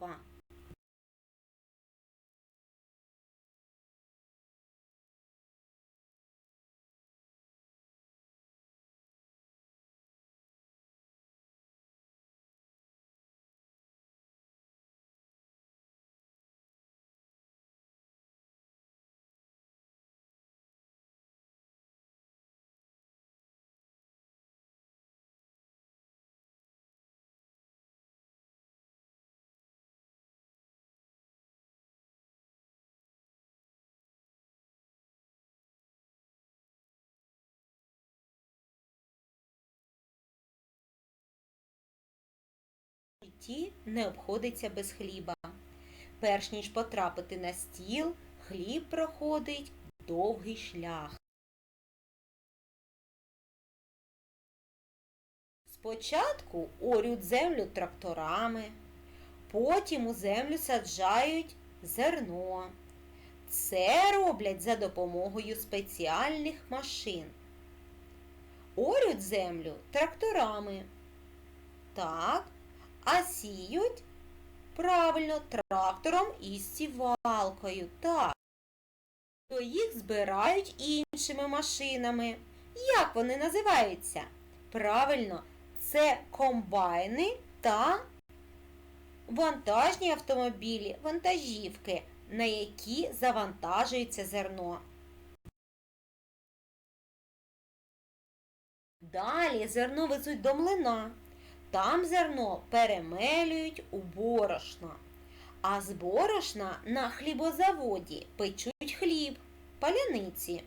Bảng. Житті не обходиться без хліба. Перш ніж потрапити на стіл, хліб проходить довгий шлях. Спочатку орють землю тракторами, потім у землю саджають зерно. Це роблять за допомогою спеціальних машин. Орють землю тракторами. Так, а сіють правильно трактором із сівалкою. Так. То їх збирають іншими машинами. Як вони називаються? Правильно, це комбайни та вантажні автомобілі, вантажівки, на які завантажується зерно. Далі зерно везуть до млина. Там зерно перемелюють у борошно. А з борошна на хлібозаводі печуть хліб, паляниці.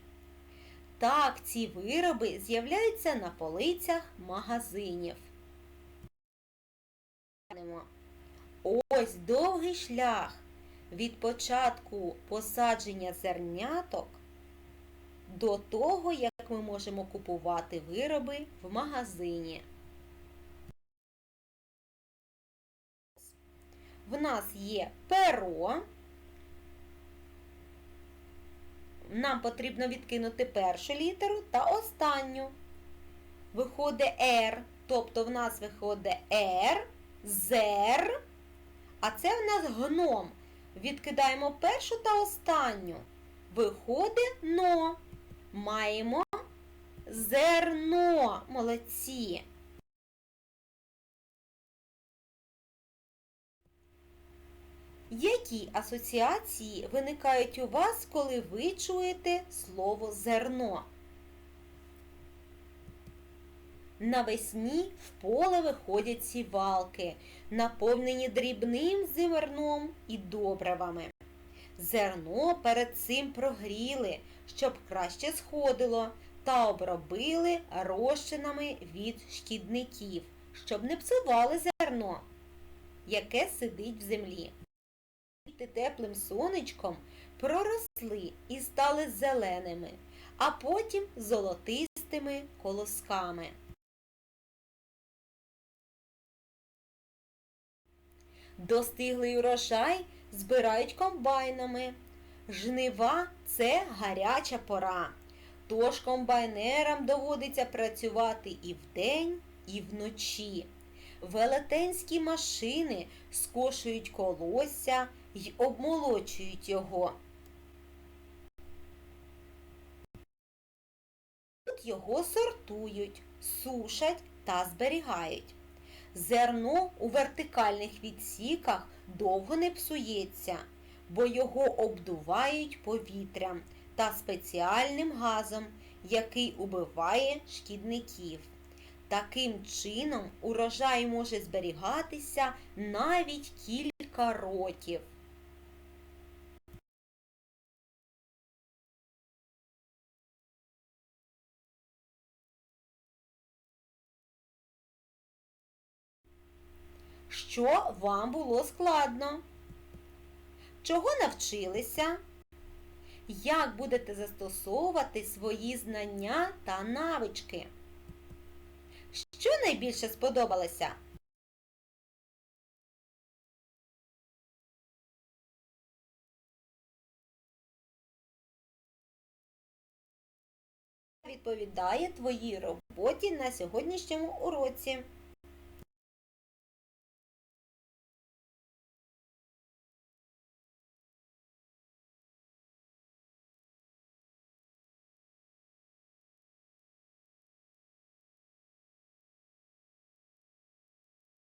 Так ці вироби з'являються на полицях магазинів. Ось довгий шлях від початку посадження зерняток до того, як ми можемо купувати вироби в магазині. В нас є перо. Нам потрібно відкинути першу літеру та останню. Виходить R, тобто в нас виходить R, зер, а це в нас гном. Відкидаємо першу та останню. Виходить но. Маємо зерно. Молодці. Які асоціації виникають у вас, коли ви чуєте слово зерно? Навесні в поле виходять сівалки, наповнені дрібним зерном і добривами. Зерно перед цим прогріли, щоб краще сходило, та обробили розчинами від шкідників, щоб не псували зерно, яке сидить в землі теплим сонечком проросли і стали зеленими, а потім золотистими колосками. Достиглий урожай збирають комбайнами. Жнива це гаряча пора. Тож комбайнерам доводиться працювати і вдень, і вночі. Велетенські машини скошують колосся й обмолочують його. Тут його сортують, сушать та зберігають. Зерно у вертикальних відсіках довго не псується, бо його обдувають повітрям та спеціальним газом, який убиває шкідників. Таким чином урожай може зберігатися навіть кілька років. Що вам було складно? Чого навчилися? Як будете застосовувати свої знання та навички? Що найбільше сподобалося? Відповідає твоїй роботі на сьогоднішньому уроці.